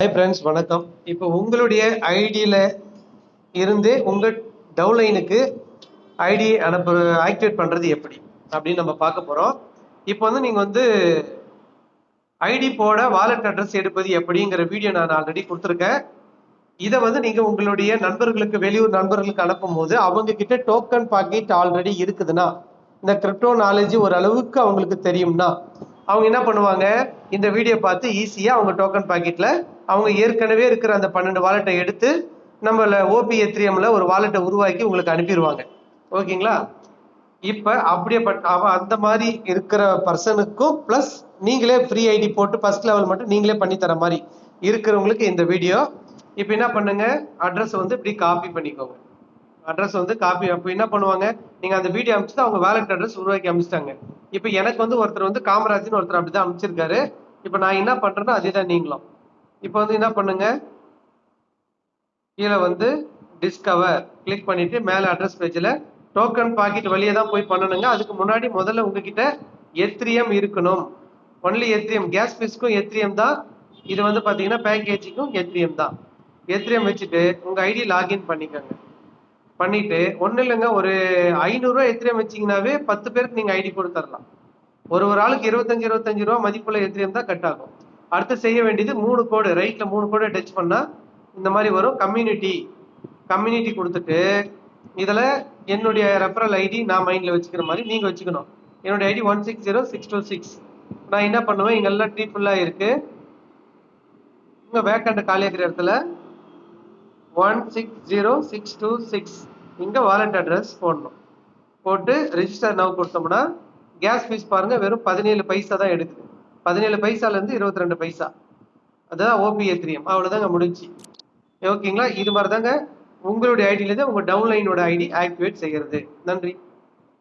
Hi friends வணக்கம். இப்போ உங்களுடைய ஐடியில் இருந்து உங்கள் டவுன்லைனுக்கு ஐடி அனுப்பு ஆக்டிவேட் பண்ணுறது எப்படி? அப்படின்னு நம்ம பார்க்க போகிறோம் இப்போ வந்து நீங்கள் வந்து ஐடி போட வாலெட் அட்ரஸ் எடுப்பது எப்படிங்கிற வீடியோ நான் ஆல்ரெடி கொடுத்துருக்கேன். இதை வந்து நீங்கள் உங்களுடைய நண்பர்களுக்கு வெளியூர் நண்பர்களுக்கு அனுப்பும் போது அவங்க கிட்ட டோக்கன் பாக்கெட் ஆல்ரெடி இருக்குதுன்னா இந்த கிரிப்டோ நாலேஜ் ஓரளவுக்கு அவங்களுக்கு தெரியும்னா அவங்க என்ன பண்ணுவாங்க? இந்த வீடியோ பார்த்து ஈஸியாக அவங்க டோக்கன் பாக்கெட்டில் அவங்க ஏற்கனவே இருக்கிற அந்த பன்னெண்டு வாலெட்டை எடுத்து நம்மள ஓபி எத்ரியமில் ஒரு வாலெட்டை உருவாக்கி உங்களுக்கு அனுப்பிடுவாங்க ஓகேங்களா? இப்போ அப்படியே பட் அந்த மாதிரி இருக்கிற பர்சனுக்கும் ப்ளஸ் நீங்களே ஃப்ரீ ஐடி போட்டு ஃபர்ஸ்ட் லெவல் மட்டும் நீங்களே பண்ணி தர மாதிரி இருக்கிறவங்களுக்கு இந்த வீடியோ இப்போ என்ன பண்ணுங்க? அட்ரஸ் வந்து இப்படி காப்பி பண்ணிக்கோங்க. அட்ரஸ் வந்து காப்பி அப்போ என்ன பண்ணுவாங்க? நீங்கள் அந்த வீடியோ அனுப்பிச்சு அவங்க வேலட் அட்ரஸ் உருவாக்கி அனுப்பிச்சிட்டாங்க. இப்போ எனக்கு வந்து ஒருத்தர் வந்து காமராஜ்னு ஒருத்தர் அப்படிதான் அமைச்சிருக்காரு இப்போ நான் என்ன பண்றேன்னா அதே தான் நீங்களும். இப்போ வந்து என்ன பண்ணுங்க? கீழே வந்து டிஸ்கவர் கிளிக் பண்ணிட்டு மேல அட்ரஸ் பேஜ்ல டோக்கன் பாக்கெட் வழியே தான் போய் பண்ணணுங்க. அதுக்கு முன்னாடி முதல்ல உங்ககிட்ட எத்திரியம் இருக்கணும். Only ethereum. கேஸ் பீஸ்க்கும் எத்திரியம் தான். இது வந்து பாத்தீங்கன்னா பேக்கேஜுக்கும் எத்திரியம் தான். எத்திரியம் வச்சுட்டு உங்க ஐடி லாகின் பண்ணிக்கோங்க. பண்ணிட்டு ஒன்றும் இல்லைங்க ஒரு ஐநூறுரூவா எத்திரியம் வச்சிங்கனாவே பத்து பேருக்கு நீங்கள் ஐடி கொடுத்துடலாம் ஒரு ஒரு ஆளுக்கு இருபத்தஞ்சு இருபத்தஞ்சு ரூபா மதிப்புள்ள எத்திரியம் தான் கட் ஆகும். அடுத்து செய்ய வேண்டியது மூணு கோடு ரைட்டில் மூணு கோடு டச் பண்ணால் இந்த மாதிரி வரும். கம்யூனிட்டி கம்யூனிட்டி கொடுத்துட்டு இதில் என்னுடைய ரெஃபரல் ஐடி நான் மைண்டில் வச்சுக்கிற மாதிரி நீங்கள் வச்சுக்கணும். என்னுடைய ID one six zero six two six நான் என்ன பண்ணுவேன்? இங்கெல்லாம் டீ ஃபுல்லாக இருக்குது இங்கே வேக்கண்ட் காலி இருக்கிற இடத்துல one six zero six two six இங்கே வாலெட் அட்ரஸ் போடணும். போட்டு ரெஜிஸ்டர் நவ் கொடுத்தோம்னா கேஸ் ஃபீஸ் பாருங்கள் வெறும் பதினேழு பைசா தான் எடுக்குது. பதினேழு பைசாலேருந்து இருபத்தி ரெண்டு பைசா. அதுதான் ஓபிஏ த்ரீஎம் அவ்வளோதாங்க முடிஞ்சு. ஓகேங்களா இது மாதிரி தாங்க உங்களுடைய ஐடியிலேருந்து உங்கள் டவுன்லைனோட ஐடி ஆக்டிவேட் செய்கிறது நன்றி.